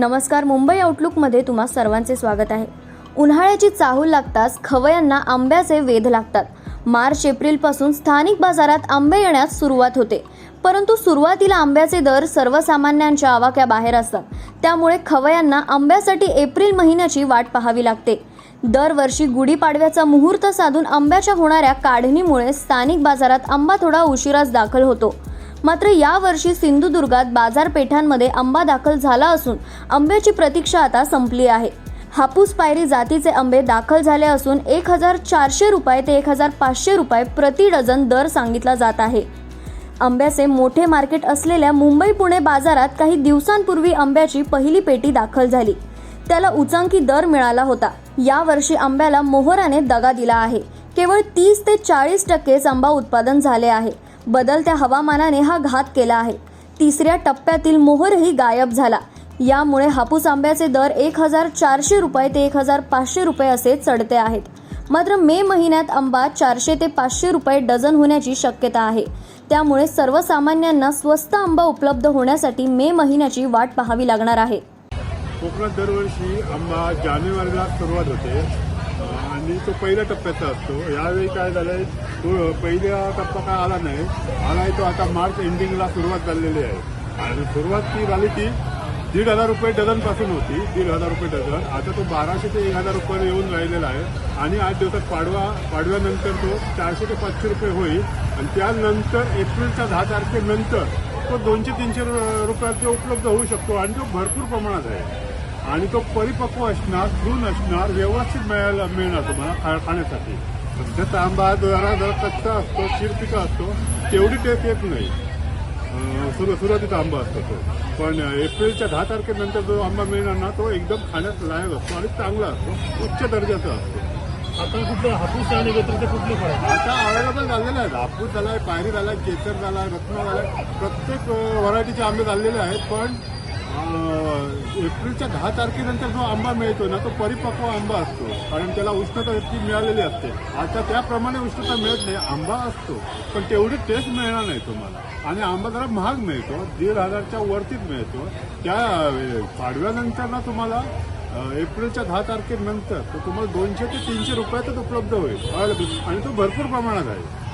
नमस्कार मुंबई आउटलुकमध्ये तुम्हा सर्वांचे स्वागत आहे. उन्हाळ्याची चाहूल लागताच खवयांना आंब्याचे वेध लागतात. मार्च एप्रिलपासून स्थानिक बाजारात आंबे येण्यास सुरुवात होते. परंतु सुरुवातीला आंब्याचे दर सर्वसामान्यांच्या आवाक्या बाहेर असतात. त्यामुळे खवयांना आंब्यासाठी एप्रिल महिन्याची वाट पाहावी लागते. दरवर्षी गुढीपाडव्याचा मुहूर्त साधून आंब्याच्या होणाऱ्या काढणीमुळे स्थानिक बाजारात आंबा थोडा उशिराच दाखल होतो. मात्र यावर्षी सिंधुदुर्गात बाजारपेठांमध्ये आंबा दाखल झाला असून आंब्याची प्रतीक्षा आता संपली आहे. हापूस पायरी जातीचे आंबे दाखल झाले असून एक हजार चारशे रुपये ते एक हजार पाचशे रुपये प्रति डझन दर सांगितला जात आहे. आंब्याचे मोठे मार्केट असलेल्या मुंबई पुणे बाजारात काही दिवसांपूर्वी आंब्याची पहिली पेटी दाखल झाली. त्याला उचांकी दर मिळाला होता. यावर्षी आंब्याला मोहराने दगा दिला आहे. केवळ तीस ते चाळीस टक्केच आंबा उत्पादन झाले आहे. बदलत्या हवामानाने हा घात केला आहे. तिसऱ्या टप्प्यातील मोहरही गायब झाला. यामुळे हापूस आंब्याचे दर एक हजार चारशे रुपये ते एक हजार पाचशे रुपये असे चढते आहेत. मात्र मे महिन्यात आंबा चारशे ते पाचशे रुपये डझन होण्याची शक्यता आहे. त्यामुळे सर्वसामान्यांना स्वस्त आंबा उपलब्ध होण्यासाठी मे महिन्याची वाट पाहावी लागणार आहे. कोकणात दरवर्षी आंबा जानेवारीला सुरुवात होते. आणि तो पहिल्या टप्प्याचा असतो. यावेळी काय झालंय तो पहिला टप्पा काय आला नाही आलाय तो आता मार्च एंडिंगला सुरुवात झालेली आहे. आणि सुरुवात ती झाली ती दीड हजार रुपये डझनपासून होती दीड हजार रुपये डझन. आता तो बाराशे ते एक हजार रुपये येऊन राहिलेला आहे. आणि आठ दिवसात पाडवा पाडव्यानंतर तो चारशे ते पाचशे रुपये होईल. आणि त्यानंतर एप्रिलच्या दहा तारखेनंतर तो दोनशे तीनशे रु- रुपयात उपलब्ध होऊ शकतो आणि तो भरपूर प्रमाणात आहे. आणि तो परिपक्व असणार तृण असणार व्यवस्थित मिळायला मिळणार तुम्हाला खा- खाण्यासाठी. सध्याचा आंबा हा जरा जरा कच्चा असतो शिरपिका असतो तेवढी टेस्ट येत नाही. सुरू सुरुवातीचा आंबा असतो तो. पण एप्रिलच्या दहा तारखेनंतर जो आंबा मिळणार ना तो एकदम खाण्यास लायक असतो आणि चांगला असतो उच्च दर्जाचा असतो. आता कुठलं हापूस आणि व्यतिरिक्त कुठले फळ आहे? आता अवेलेबल झालेले आहेत हापूस झालाय पायरी झालाय केसर झालाय रत्न झालाय. प्रत्येक व्हरायटीचे आंबे झालेले आहेत पण एप्रिलच्या दहा तारखेनंतर जो आंबा मिळतो ना तो परिपक्व आंबा असतो. कारण त्याला उष्णता इतकी मिळालेली असते. आता त्याप्रमाणे उष्णता मिळत नाही आंबा असतो. पण तेवढी टेस्ट मिळणार नाही तुम्हाला. आणि आंबा जरा महाग मिळतो दीड हजारच्या वरतीच मिळतो. त्या पाडव्यानंतर ना तुम्हाला एप्रिलच्या दहा तारखेनंतर तो तुम्हाला दोनशे ते तीनशे रुपयातच उपलब्ध होईल. आणि तो भरपूर प्रमाणात आहे.